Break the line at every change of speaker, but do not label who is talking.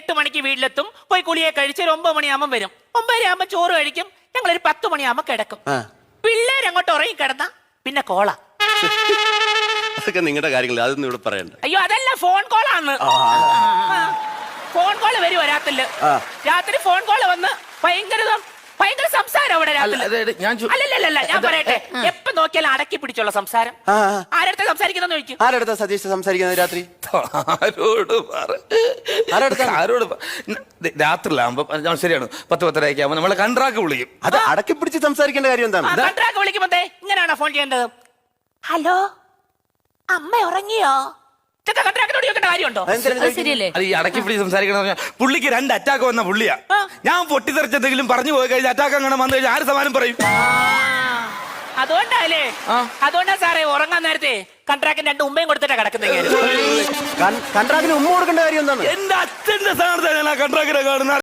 എട്ട് മണിക്ക് വീട്ടിലെത്തും പോയി കുളിയെ കഴിച്ച് ഒരു ഒമ്പത് മണിയാകുമ്പോൾ വരും. ഒമ്പതര ആകുമ്പോൾ ചോറ് കഴിക്കും. ഞങ്ങൾ ഒരു പത്ത് മണിയാകുമ്പോൾ കിടക്കും. പിള്ളേർ അങ്ങോട്ട് ഉറങ്ങി കിടന്ന പിന്നെ കോള.
അതൊക്കെ നിങ്ങളുടെ കാര്യങ്ങൾ അതൊന്നും ഇവിടെ പറയണ്ട.
അയ്യോ അതല്ല ഫോൺ കോളാണ് ഫോൺ കോൾ വരും
വരാത്തില്ല
രാത്രി ഫോൺ കോൾ വന്ന് ഭയങ്കര ഭയങ്കര സംസാരം അവിടെ രാത്രി.
അല്ല, അതെ, ഞാൻ ചോ-
അല്ലല്ലല്ല ഞാൻ പറയട്ടെ. എപ്പോ നോക്കിയാലും അടക്കി പിടിച്ചുള്ള സംസാരം.
ആ, ആ.
ആരടുത്ത് സംസാരിക്കുന്ന ചോദിക്കും.
ആരടുത്താ സതീഷ് സംസാരിക്കുന്നത് രാത്രി?
ആരോട് പറ? ആരോട് പ- ഞാൻ ശരിയാണ്. പത്ത് പത്തരയൊക്കെ ആകുമ്പോൾ നമ്മളെ കണ്ട്രാക്ക് വിളിക്കും.
അത് അടക്കി പിടിച്ച് സംസാരിക്കേണ്ട കാര്യം എന്താണ്?
കൺട്രാക്ട് വിളിക്കുമ്പോ ദേ ഇങ്ങനെയാണോ ഫോൺ ചെയ്യേണ്ടത്? ഹലോ? അമ്മ ഉറങ്ങിയോ? കാര്യമുണ്ടോ?
അത്? ശരിയല്ലേ?
അത് ഈ അടക്കി പിടിച്ച് സംസാരിക്കണം പറഞ്ഞാൽ പുള്ളിക്ക് രണ്ട് അറ്റാക്ക് വന്ന പുള്ളിയാ.
ആ.
ഞാൻ പൊട്ടിത്തെറിച്ചെന്തെങ്കിലും പറഞ്ഞു പോയി കഴിഞ്ഞാൽ അറ്റാക്ക് അങ്ങനെ വന്നു കഴിഞ്ഞാൽ ആര് സമാനം പറയും?
അതുകൊണ്ടാല്ലേ?
ആ.
അതുകൊണ്ടാ സാറേ ഉറങ്ങാൻ നേരത്തെ കൺട്രാക്ടിന് രണ്ട് ഉമ്മയും കൊടുത്തിട്ടാ കിടക്കുന്നത്
കൺ- കൺട്രാക്ടിന് ഉമ്മ കൊടുക്കേണ്ട കാര്യം എന്താണ്?
എന്റെ അച്ഛന്റെ സ്ഥാനത്താണ് ഞാൻ ആ കാണുന്നത്.